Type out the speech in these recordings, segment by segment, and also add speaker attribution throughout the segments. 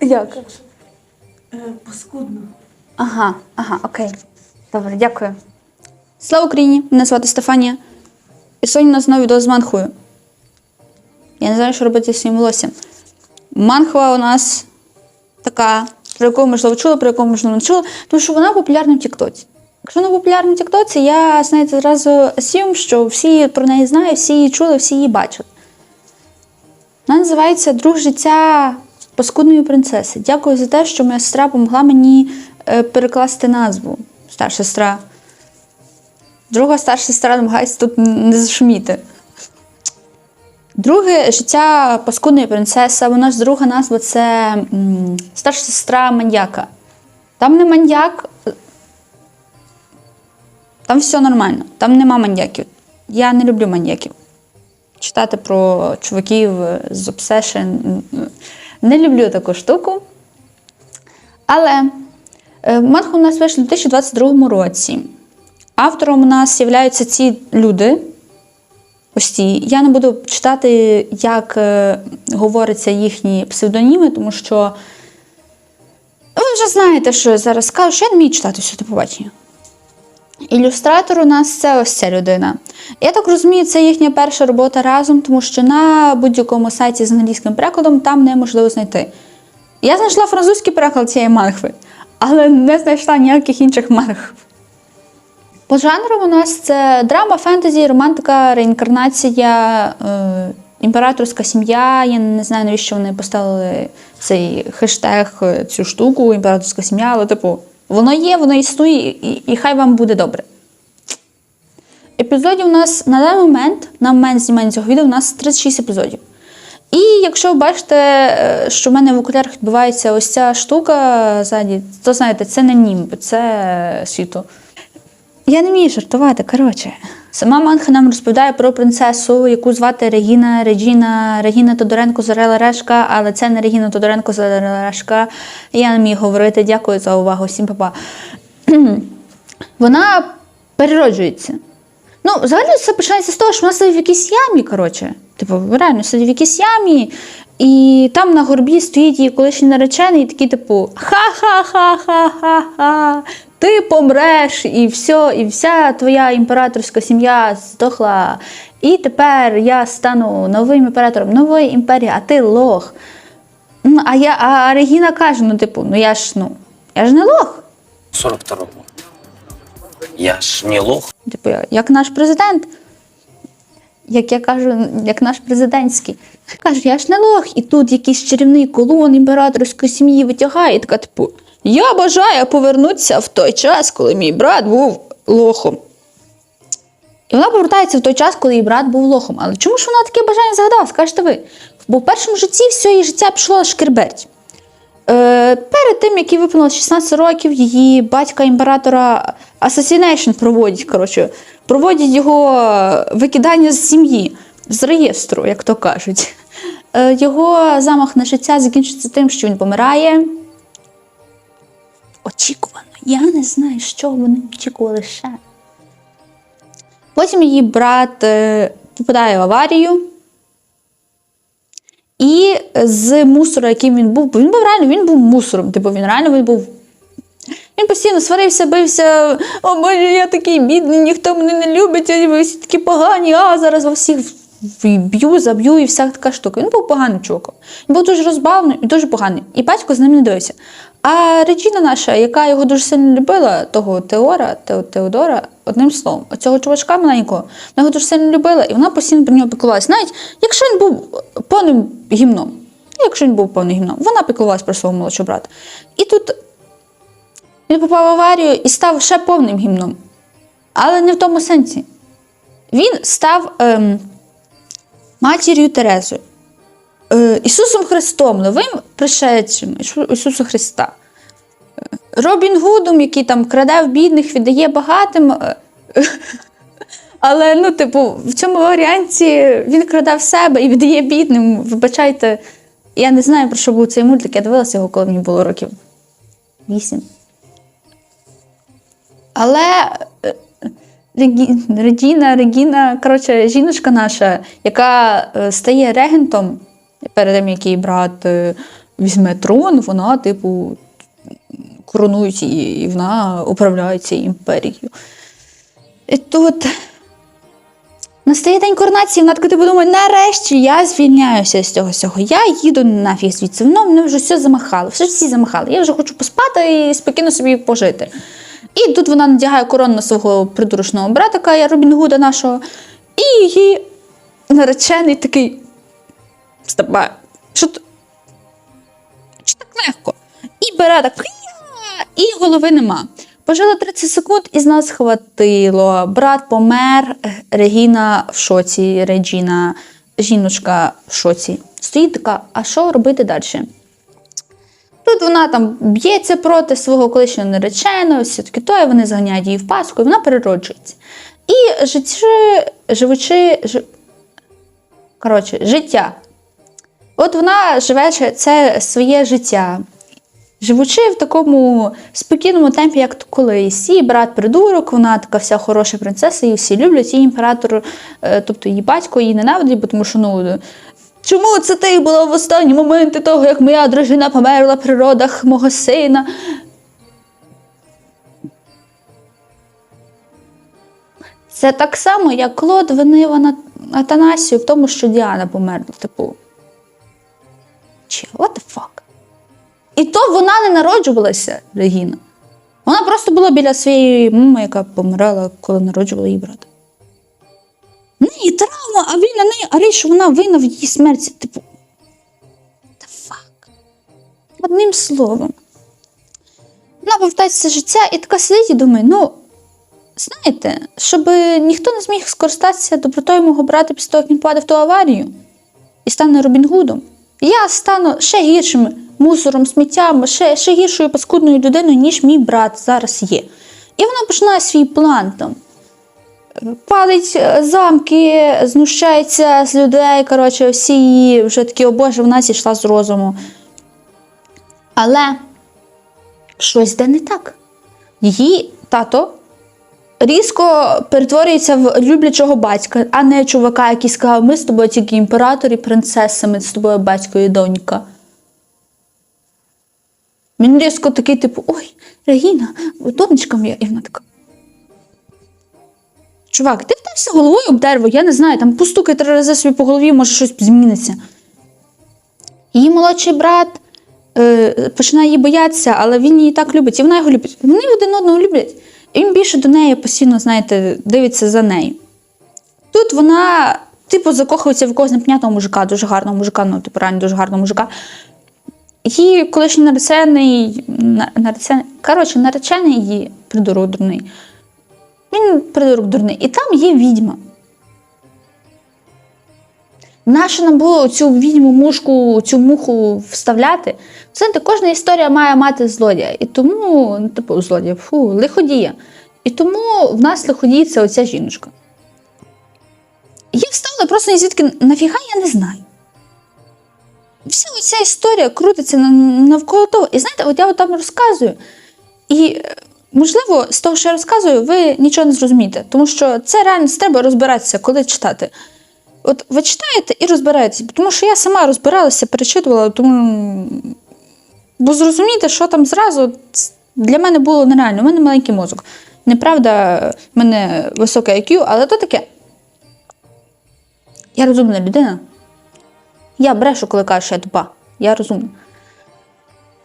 Speaker 1: Як?
Speaker 2: Е, паскудно.
Speaker 1: Ага, ага, окей. Добре, дякую. Слава Україні! Мене звати Стефанія. І сьогодні у нас знову відео з манхвою. Я не знаю, що робити зі своїм волоссям. Манхва у нас така, про яку, можливо, чула, про яку, можливо, не чула, тому що вона популярна в Тіктоці. Якщо вона популярна в Тіктоці, я, знаєте, зразу assume, що всі про неї знають, всі її чули, всі її бачили. Вона називається Друг життя паскудної принцеси. Дякую за те, що моя сестра допомогла мені е, перекласти назву. Старша сестра. Друга старша сестра намагається тут не зашуміти. Друге життя паскудної принцеси, вона ж друга назва це старша сестра маньяка. Там не маньяк, там все нормально, там нема маньяків. Я не люблю маньяків. Читати про чуваків з Obsession. Не люблю таку штуку. Але е, манху у нас вийшла у 2022 році. Автором у нас являються ці люди. Ось ці. Я не буду читати, як е, говоряться їхні псевдоніми, тому що ви вже знаєте, що я зараз скажу, що я не вмію читати все до побачення. Ілюстратор у нас це ось ця людина. Я так розумію, це їхня перша робота разом, тому що на будь-якому сайті з англійським перекладом там неможливо знайти. Я знайшла французький переклад цієї мангви, але не знайшла ніяких інших мангв. По жанру у нас це драма, фентезі, романтика, реінкарнація, е, імператорська сім'я. Я не знаю, навіщо вони поставили цей хештег, е, цю штуку, імператорська сім'я, але типу, воно є, воно існує, і, і хай вам буде добре. Епізодів у нас на даний момент, на момент знімання цього відео, у нас 36 епізодів. І якщо ви бачите, е, що в мене в окулярах відбувається ось ця штука ззаді, то знаєте, це не німб, це світло. Я не вмію жартувати, коротше. Сама Манха нам розповідає про принцесу, яку звати Регіна, Реджіна, Регіна Тодоренко Зарела Решка, але це не Регіна Тодоренко Зарела Решка. Я не міг говорити. Дякую за увагу. Всім па-па. Вона перероджується. Ну, взагалі це починається з того, що вона сидить в якійсь ямі, коротше. Типу, реально сидить в якійсь ямі, і там на горбі стоїть її колишній наречений, і такий, типу, ха-ха-ха-ха-ха-ха, ти помреш, і все, і вся твоя імператорська сім'я здохла. І тепер я стану новим імператором нової імперії, а ти лох. Ну, а я, а Регіна каже: ну, типу, ну я ж ну, я ж не лох.
Speaker 3: 42-му. Я ж не лох.
Speaker 1: Типу, як наш президент. Як я кажу, як наш президентський. Каже, я ж не лох. І тут якийсь чарівний колон імператорської сім'ї витягає, і така, типу, я бажаю повернутися в той час, коли мій брат був лохом. І вона повертається в той час, коли її брат був лохом. Але чому ж вона таке бажання загадала? Скажете ви? Бо в першому житті все її життя пішло шкерберть. Е, перед тим, як їй виповнилось 16 років, її батька імператора Assassination проводять, коротше, проводять його викидання з сім'ї, з реєстру, як то кажуть. Е, його замах на життя закінчиться тим, що він помирає. Очікувано. Я не знаю, що вони очікували ще. Потім її брат е, попадає в аварію. І з мусора, яким він був, бо він був реально він був мусором. Типу він реально він був. Він постійно сварився, бився. О Боже, я такий бідний, ніхто мене не любить, ви всі такі погані, а зараз во всіх б'ю, заб'ю і вся така штука. Він був поганим чуваком. Він був дуже розбавлений і дуже поганий. І батько з ним не дивився. А Реджіна наша, яка його дуже сильно любила, того Теора, Тео- Теодора, одним словом, оцього чувачка маленького, вона його дуже сильно любила, і вона постійно про нього піклувалася. Навіть якщо він був повним гімном, якщо він був повним гімном, вона піклувалася про свого молодшого брата. І тут він попав в аварію і став ще повним гімном. Але не в тому сенсі. Він став ем, матір'ю Терезою. Е, Ісусом Христом, новим пришедшим Ісу- Ісуса Христа. Е, Робін Гудом, який там краде в бідних, віддає багатим. е, Але, ну, типу, в цьому варіанті він краде в себе і віддає бідним. Вибачайте, я не знаю, про що був цей мультик, я дивилася його, коли мені було років вісім. Але Регіна, Регіна, коротше, жіночка наша, яка стає регентом перед тим, як її брат візьме трон, вона, типу, коронують її, і вона управляє цією імперією. І тут настає день коронації, вона така типу думає, нарешті я звільняюся з цього всього. Я їду нафіг звідси. Воно мене вже все замахало, все всі замахали. Я вже хочу поспати і спокійно собі пожити. І тут вона надягає корону на свого придурочного братика, Робін Гуда нашого, і її наречений такий. Що т- що так легко? І бере так, і голови нема. Пожила 30 секунд, і з нас хватило. Брат помер, Регіна в шоці, Реджіна, жіночка в шоці. Стоїть така, а що робити далі? Тут вона там б'ється проти свого колишнього нареченого, все таки то, і вони заганяють її в паску, і вона перероджується. І життя, живучи, жи... коротше, життя. От вона живе це своє життя. Живучи в такому спокійному темпі, як колись. Її брат придурок, вона така вся хороша принцеса, її всі люблять, її імператор, е, тобто її батько її ненавидить, тому що ну. Чому це ти була в останні моменти того, як моя дружина померла при родах мого сина? Це так само, як Клод винила на Атанасію в тому, що Діана померла. Типу. Чи what the fuck? І то вона не народжувалася, Регіна. Вона просто була біля своєї мами, яка помирала, коли народжувала її брата. В неї травма, а він на неї, річ, що вона винна в її смерті. Типу. The fuck? Одним словом. Вона повертається життя і така сидить і думає, ну, знаєте, щоб ніхто не зміг скористатися добротою мого брата після того, як він падав в ту аварію і стане Робін Гудом. Я стану ще гіршим мусором, сміттям, ще, ще гіршою паскудною людиною, ніж мій брат зараз є. І вона починає свій план там. Палить е, замки, знущається з людей. Коротше, всі її вже такі, о Боже, вона зійшла з розуму. Але щось де не так. Її тато різко перетворюється в люблячого батька, а не чувака, який сказав, ми з тобою тільки імператор і принцеса, ми з тобою батько і донька. Він різко такий, типу, ой, Регіна, донечка моя, і вона така. Чувак, ти вдарився головою об дерево, я не знаю, там постукай три рази собі по голові, може щось зміниться. Її молодший брат е, починає її боятися, але він її так любить, і вона його любить. Вони один одного люблять. Він більше до неї постійно, знаєте, дивиться за нею. Тут вона, типу, закохується в якогось непонятного мужика, дуже гарного мужика, ну, типу, реально дуже гарного мужика. Її колишній наречений, наречений, коротше, наречений її придурок дурний. Він придурок дурний. І там є відьма. Нащо нам було цю відьму мушку, цю муху вставляти? Знаєте, кожна історія має мати злодія. І тому, ну, типу, злодія, фу, лиходія. І тому в нас лиходій це оця жіночка. Її вставили просто звідки нафіга я не знаю. Вся оця історія крутиться навколо того. І знаєте, от я от там розказую. І можливо, з того, що я розказую, ви нічого не зрозумієте, тому що це реально треба розбиратися, коли читати. От ви читаєте і розбираєтесь, тому що я сама розбиралася, перечитувала, тому. Бо зрозуміти, що там зразу, для мене було нереально. У мене маленький мозок. Неправда, в мене високе IQ, але то таке. Я розумна людина. Я брешу, коли кажу, що я тупа. Я розумна.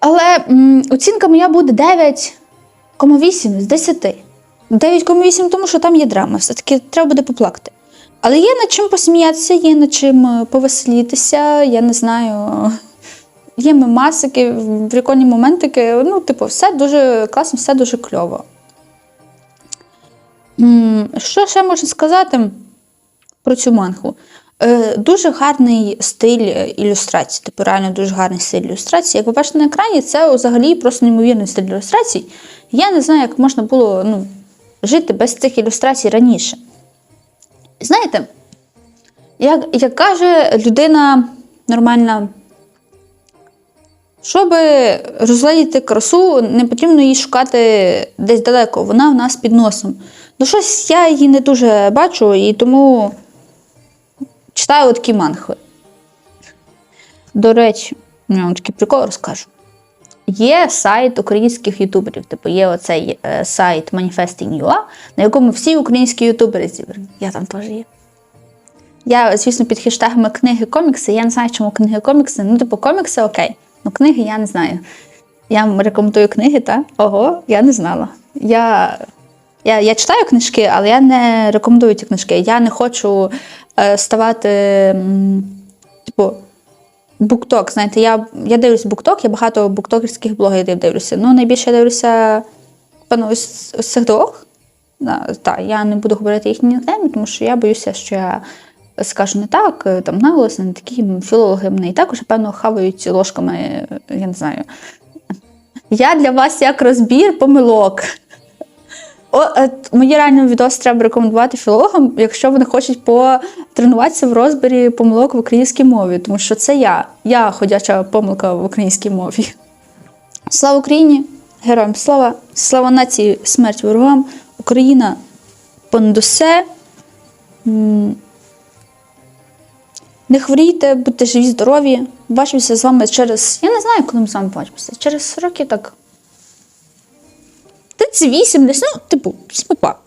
Speaker 1: Але м, оцінка моя буде 9,8 з 10. 9,8, тому що там є драма. Все-таки треба буде поплакати. Але є над чим посміятися, є над чим е, повеселітися, я не знаю. Є мемасики, прикольні моментики. Ну, типу, все дуже класно, все дуже кльово. Що ще можна сказати про цю мангу? Е, Дуже гарний стиль ілюстрації, типу реально дуже гарний стиль ілюстрації. Як ви бачите на екрані, це взагалі просто неймовірний стиль ілюстрацій. Я не знаю, як можна було ну, жити без цих ілюстрацій раніше. Знаєте, як, як каже людина нормальна, щоб розглядіти красу, не потрібно її шукати десь далеко, вона в нас під носом. Ну, щось я її не дуже бачу, і тому читаю такі манхви. До речі, Я вам такий прикол розкажу. Є сайт українських ютуберів, типу є оцей е, сайт Manifesting.ua, на якому всі українські ютубери зібрані. Я там теж є. Я, звісно, під хештегами книги комікси. Я не знаю, чому книги комікси. Ну, типу, комікси окей. Ну, книги я не знаю. Я вам рекомендую книги, та? Ого, я не знала. Я, я, я читаю книжки, але я не рекомендую ці книжки. Я не хочу е, ставати, м, типу, букток. Знаєте, я, я дивлюсь букток, я багато буктокерських блогерів дивлюся. Ну, найбільше я дивлюся, певно, ось, ось цих двох. Та, я не буду говорити їхні нікнейми, тому що я боюся, що я скажу не так, е, там наголос, не такі філологи мене і також, певно, хавають ложками, е, я не знаю. Я для вас як розбір помилок. О, е, мої реально відос треба рекомендувати філологам, якщо вони хочуть потренуватися в розбірі помилок в українській мові, тому що це я. Я ходяча помилка в українській мові. Слава Україні! Героям слава! Слава нації, смерть ворогам! Україна понад усе. М, Не хворійте, будьте живі, здорові. Бачимося з вами через. Я не знаю, коли ми з вами бачимося. Через роки так. 38 десь, ну, типу, папа.